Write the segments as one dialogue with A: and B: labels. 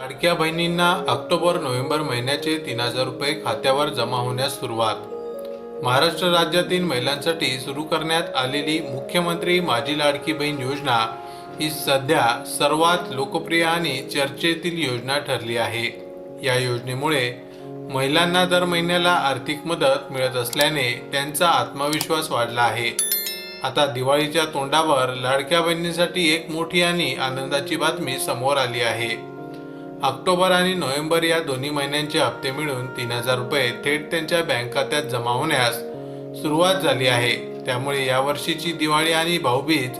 A: लाडक्या बहिणींना October November महिन्याचे तीन हजार रुपये खात्यावर जमा होण्यास सुरुवात. महाराष्ट्र राज्यातील महिलांसाठी सुरू करण्यात आलेली मुख्यमंत्री माझी लाडकी बहीण योजना ही सध्या सर्वात लोकप्रिय आणि चर्चेतील योजना ठरली आहे. या योजनेमुळे महिलांना दर महिन्याला आर्थिक मदत मिळत असल्याने त्यांचा आत्मविश्वास वाढला आहे. आता दिवाळीच्या तोंडावर लाडक्या बहिणींसाठी एक मोठी आणि आनंदाची बातमी समोर आली आहे. ऑक्टोबर आणि नोव्हेंबर या दोन्ही महिन्यांचे हप्ते मिळून तीन हजार रुपये थेट त्यांच्या बँक खात्यात जमा होण्यास सुरुवात झाली आहे. त्यामुळे यावर्षीची दिवाळी आणि भाऊबीज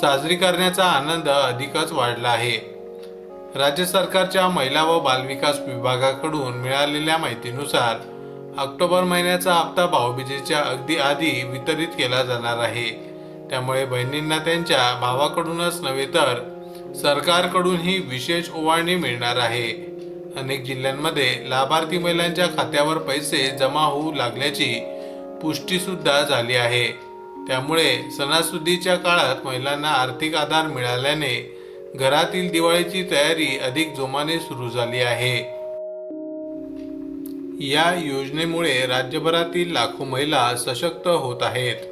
A: साजरी करण्याचा आनंद अधिकच वाढला आहे. राज्य सरकारच्या महिला व बालविकास विभागाकडून मिळालेल्या माहितीनुसार ऑक्टोबर महिन्याचा हप्ता भाऊबीजेच्या अगदी आधी वितरित केला जाणार आहे. त्यामुळे बहिणींना त्यांच्या भावाकडूनच नव्हे तर सरकारकडूनही विशेष ओवाळणी मिळणार आहे. अनेक जिल्ह्यांमध्ये लाभार्थी महिलांच्या खात्यावर पैसे जमा होऊ लागल्याची पुष्टीसुद्धा झाली आहे. त्यामुळे सणासुदीच्या काळात महिलांना आर्थिक आधार मिळाल्याने घरातील दिवाळीची तयारी अधिक जोमाने सुरू झाली आहे. या योजनेमुळे राज्यभरातील लाखो महिला सशक्त होत आहेत.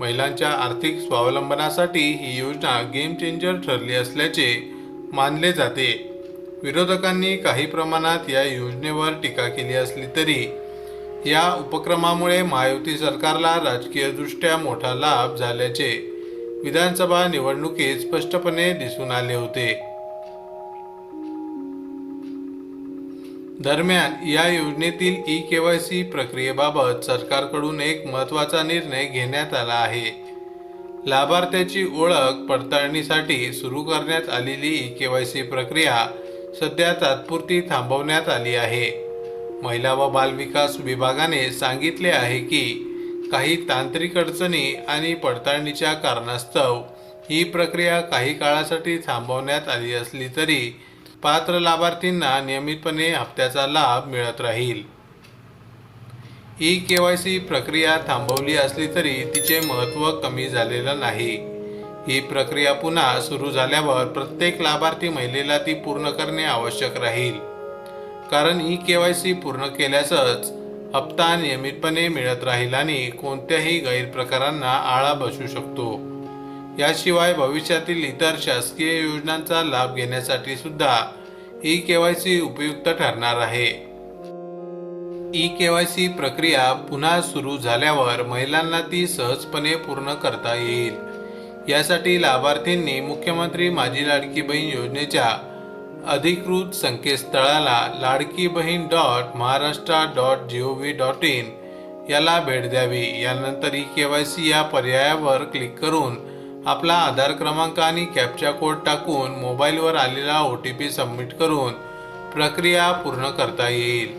A: महिलांच्या आर्थिक स्वावलंबनासाठी ही योजना गेम चेंजर ठरली असल्याचे मानले जाते. विरोधकांनी काही प्रमाणात या योजनेवर टीका केली असली तरी या उपक्रमामुळे महायुती सरकारला राजकीयदृष्ट्या मोठा लाभ झाल्याचे विधानसभा निवडणुकीत स्पष्टपणे दिसून आले होते. दरम्यान या योजनेतील ई के वाय सी प्रक्रियेबाबत सरकारकडून एक महत्त्वाचा निर्णय घेण्यात आला आहे. लाभार्थ्याची ओळख पडताळणीसाठी सुरू करण्यात आलेली ई के वाय सी प्रक्रिया सध्या तात्पुरती थांबवण्यात आली आहे. महिला व बालविकास विभागाने सांगितले आहे की काही तांत्रिक अडचणी आणि पडताळणीच्या कारणास्तव ही प्रक्रिया काही काळासाठी थांबवण्यात आली असली तरी पात्र लाभार्थींना नियमितपणे हप्त्याचा लाभ मिळत राहील. ई के वाय सी प्रक्रिया थांबवली असली तरी तिचे महत्त्व कमी झालेलं नाही. ही प्रक्रिया पुन्हा सुरू झाल्यावर प्रत्येक लाभार्थी महिलेला ती पूर्ण करणे आवश्यक राहील. कारण ई के वाय सी पूर्ण केल्यासच हप्ता नियमितपणे मिळत राहील आणि कोणत्याही गैरप्रकारांना आळा बसू शकतो. याशिवाय भविष्यातील इतर शासकीय योजनांचा लाभ घेण्यासाठी सुद्धा ई के वाय सी उपयुक्त ठरणार आहे. ई के वाय सी प्रक्रिया पुन्हा सुरू झाल्यावर महिलांना ती सहजपणे पूर्ण करता येईल. यासाठी लाभार्थींनी मुख्यमंत्री माझी लाडकी बहीण योजनेच्या अधिकृत संकेतस्थळाला Ladki Bahin dot Maharashtra dot G O V dot in याला भेट द्यावी. यानंतर ई के वाय सी या पर्यायावर क्लिक करून आपला आधार क्रमांक आणि कॅपचा कोड टाकून मोबाईलवर आलेला ओ टी पी सबमिट करून प्रक्रिया पूर्ण करता येईल.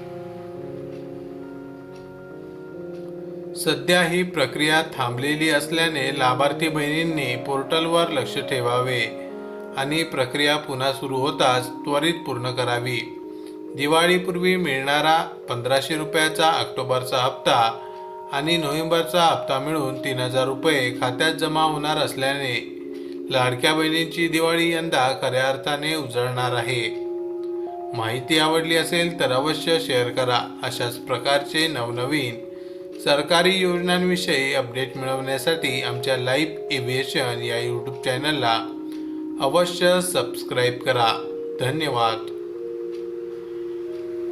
A: सध्या ही प्रक्रिया थांबलेली असल्याने लाभार्थी बहिणींनी पोर्टलवर लक्ष ठेवावे आणि प्रक्रिया पुन्हा सुरू होताच त्वरित पूर्ण करावी. दिवाळीपूर्वी मिळणारा पंधराशे रुपयाचा ऑक्टोबरचा हप्ता आणि नोव्हेंबरचा हप्ता मिळून तीन हजार रुपये खात्यात जमा होणार असल्याने लाडक्या बहिणींची दिवाळी यंदा खऱ्या अर्थाने उजळणार आहे. माहिती आवडली असेल तर अवश्य शेअर करा. अशाच प्रकारचे नवनवीन सरकारी योजनांविषयी अपडेट मिळवण्यासाठी आमच्या लाईफ एव्हिएशन या यूट्यूब चॅनलला अवश्य सबस्क्राईब करा. धन्यवाद.